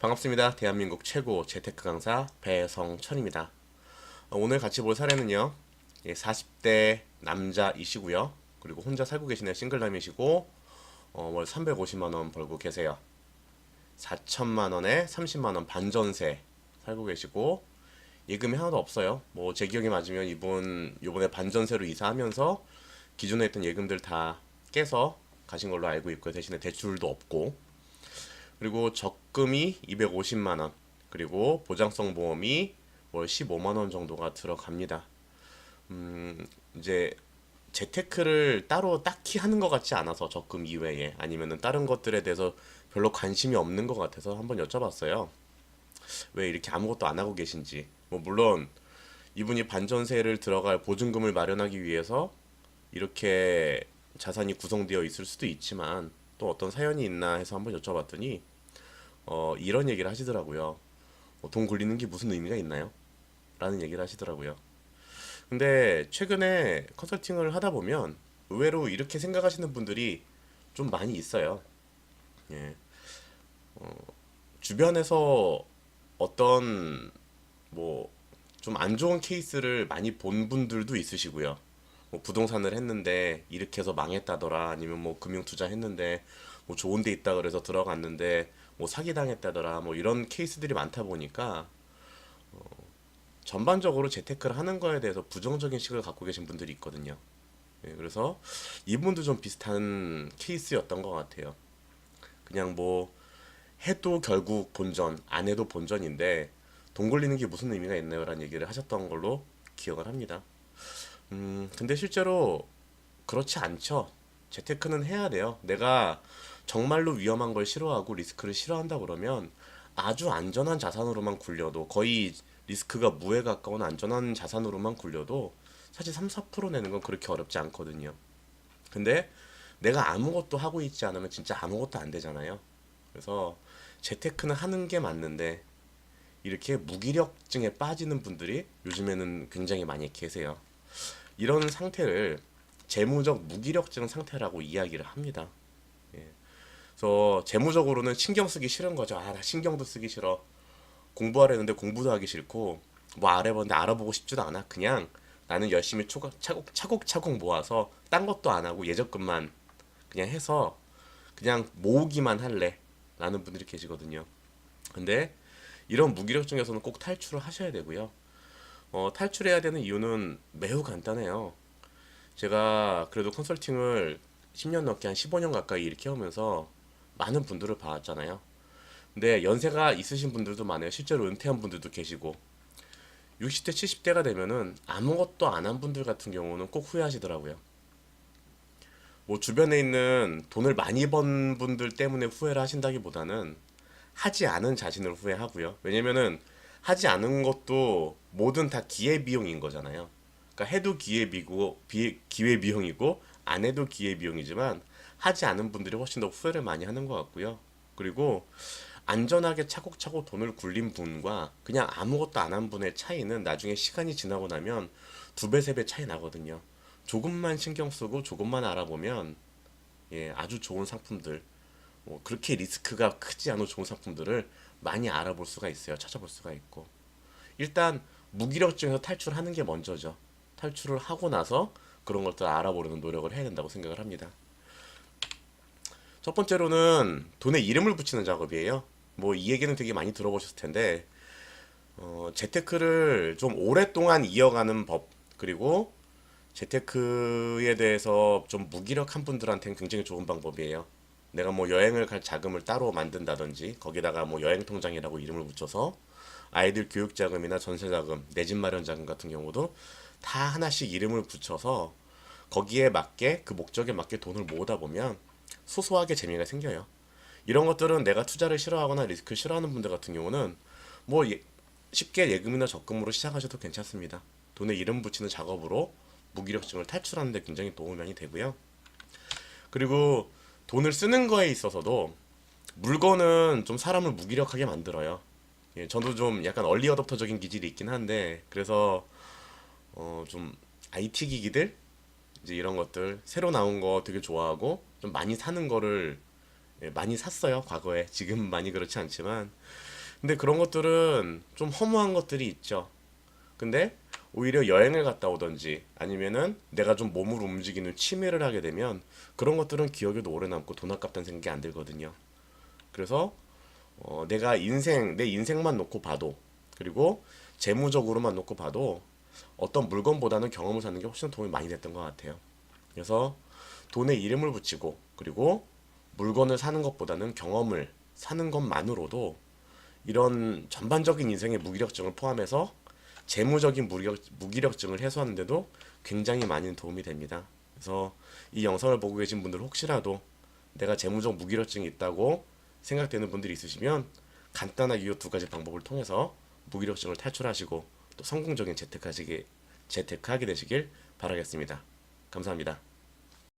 반갑습니다. 대한민국 최고 재테크 강사 배성천입니다. 어, 오늘 같이 볼 사례는요. 예, 40대 남자이시고요. 그리고 혼자 살고 계시는 싱글남이시고 어, 월 350만 원 벌고 계세요. 4천만 원에 30만 원 반전세 살고 계시고 예금이 하나도 없어요. 뭐 제 기억이 맞으면 이분 요번에 반전세로 이사하면서 기존에 있던 예금들 다 깨서 가신 걸로 알고 있고요. 대신에 대출도 없고 그리고 적금이 250만 원 그리고 보장성 보험이 월 15만 원 정도가 들어갑니다. 음, 이제 재테크를 따로 딱히 하는 것 같지 않아서 적금 이외에 아니면은 다른 것들에 대해서 별로 관심이 없는 것 같아서 한번 여쭤봤어요. 왜 이렇게 아무것도 안 하고 계신지. 뭐 물론 이분이 반전세를 들어갈 보증금을 마련하기 위해서 이렇게 자산이 구성되어 있을 수도 있지만 또 어떤 사연이 있나 해서 한번 여쭤봤더니 어, 이런 얘기를 하시더라고요. 어, 돈 굴리는 게 무슨 의미가 있나요? 라는 얘기를 하시더라고요. 근데 최근에 컨설팅을 하다 보면 의외로 이렇게 생각하시는 분들이 좀 많이 있어요. 예. 어, 주변에서 어떤 뭐 좀 안 좋은 케이스를 많이 본 분들도 있으시고요. 뭐 부동산을 했는데 이렇게 해서 망했다더라 아니면 뭐 금융 투자했는데 뭐 좋은 데 있다 그래서 들어갔는데 뭐 사기 당했다더라 뭐 이런 케이스들이 많다 보니까 어, 전반적으로 재테크를 하는 거에 대해서 부정적인 시각을 갖고 계신 분들이 있거든요. 예, 그래서 이분도 좀 비슷한 케이스였던 것 같아요. 그냥 뭐 해도 결국 본전, 안 해도 본전인데 돈 굴리는 게 무슨 의미가 있나요? 라는 얘기를 하셨던 걸로 기억을 합니다. 음, 근데 실제로 그렇지 않죠. 재테크는 해야 돼요. 내가 정말로 위험한 걸 싫어하고 리스크를 싫어한다 그러면 아주 안전한 자산으로만 굴려도 거의 리스크가 무에 가까운 안전한 자산으로만 굴려도 사실 3, 4% 내는 건 그렇게 어렵지 않거든요. 근데 내가 아무것도 하고 있지 않으면 진짜 아무것도 안 되잖아요. 그래서 재테크는 하는 게 맞는데 이렇게 무기력증에 빠지는 분들이 요즘에는 굉장히 많이 계세요. 이런 상태를 재무적 무기력증 상태라고 이야기를 합니다. 예. 그래서 재무적으로는 신경 쓰기 싫은 거죠. 아, 나 신경도 쓰기 싫어. 공부하려는데 공부도 하기 싫고 뭐 알아봤는데 알아보고 싶지도 않아. 그냥 나는 열심히 초각, 차곡, 차곡차곡 모아서 딴 것도 안 하고 예적금만 그냥 해서 그냥 모으기만 할래. 라는 분들이 계시거든요. 근데 이런 무기력증에서는 꼭 탈출을 하셔야 되고요. 어, 탈출해야 되는 이유는 매우 간단해요. 제가 그래도 컨설팅을 10년 넘게 한 15년 가까이 이렇게 하면서 많은 분들을 봐왔잖아요. 근데 연세가 있으신 분들도 많아요. 실제로 은퇴한 분들도 계시고 60대, 70대가 되면은 아무것도 안 한 분들 같은 경우는 꼭 후회하시더라고요. 뭐 주변에 있는 돈을 많이 번 분들 때문에 후회를 하신다기보다는 하지 않은 자신을 후회하고요. 왜냐면은 하지 않은 것도 뭐든 다 기회비용인 거잖아요. 그러니까 해도 기회비고 비, 기회비용이고 안 해도 기회비용이지만 하지 않은 분들이 훨씬 더 후회를 많이 하는 것 같고요. 그리고 안전하게 차곡차곡 돈을 굴린 분과 그냥 아무것도 안 한 분의 차이는 나중에 시간이 지나고 나면 두 배, 세 배 차이 나거든요. 조금만 신경 쓰고 조금만 알아보면 예, 아주 좋은 상품들 뭐 그렇게 리스크가 크지 않은 좋은 상품들을 많이 알아볼 수가 있어요. 찾아볼 수가 있고. 일단 무기력증에서 탈출하는 게 먼저죠. 탈출을 하고 나서 그런 것들을 알아보려는 노력을 해야 된다고 생각을 합니다. 첫 번째로는 돈에 이름을 붙이는 작업이에요. 뭐 이 얘기는 되게 많이 들어보셨을 텐데 어, 재테크를 좀 오랫동안 이어가는 법 그리고 재테크에 대해서 좀 무기력한 분들한테는 굉장히 좋은 방법이에요. 내가 뭐 여행을 갈 자금을 따로 만든다든지 거기다가 뭐 여행 통장이라고 이름을 붙여서 아이들 교육 자금이나 전세 자금, 내 집 마련 자금 같은 경우도 다 하나씩 이름을 붙여서 거기에 맞게 그 목적에 맞게 돈을 모으다 보면 소소하게 재미가 생겨요. 이런 것들은 내가 투자를 싫어하거나 리스크를 싫어하는 분들 같은 경우는 뭐 예- 쉽게 예금이나 적금으로 시작하셔도 괜찮습니다. 돈에 이름 붙이는 작업으로 무기력증을 탈출하는 데 굉장히 도움이 많이 되고요. 그리고 돈을 쓰는 거에 있어서도 물건은 좀 사람을 무기력하게 만들어요. 예, 저도 좀 약간 얼리 어답터적인 기질이 있긴 한데 그래서 어, 좀 IT 기기들 이제 이런 것들 새로 나온 거 되게 좋아하고 좀 많이 사는 거를 예, 많이 샀어요 과거에 지금 많이 그렇지 않지만 근데 그런 것들은 좀 허무한 것들이 있죠. 근데 오히려 여행을 갔다 오던지 아니면은 내가 좀 몸을 움직이는 취미를 하게 되면 그런 것들은 기억에도 오래 남고 돈 아깝다는 생각이 안 들거든요. 그래서 어, 내가 인생 내 인생만 놓고 봐도 그리고 재무적으로만 놓고 봐도 어떤 물건보다는 경험을 사는 게 훨씬 도움이 많이 됐던 것 같아요. 그래서 돈에 이름을 붙이고 그리고 물건을 사는 것보다는 경험을 사는 것만으로도 이런 전반적인 인생의 무기력증을 포함해서 재무적인 무기력, 무기력증을 해소하는데도 굉장히 많은 도움이 됩니다. 그래서 이 영상을 보고 계신 분들 혹시라도 내가 재무적 무기력증이 있다고 생각되는 분들이 있으시면 간단하게 이 두 가지 방법을 통해서 무기력증을 탈출하시고 또 성공적인 재테크하시기 재테크하게 되시길 바라겠습니다. 감사합니다.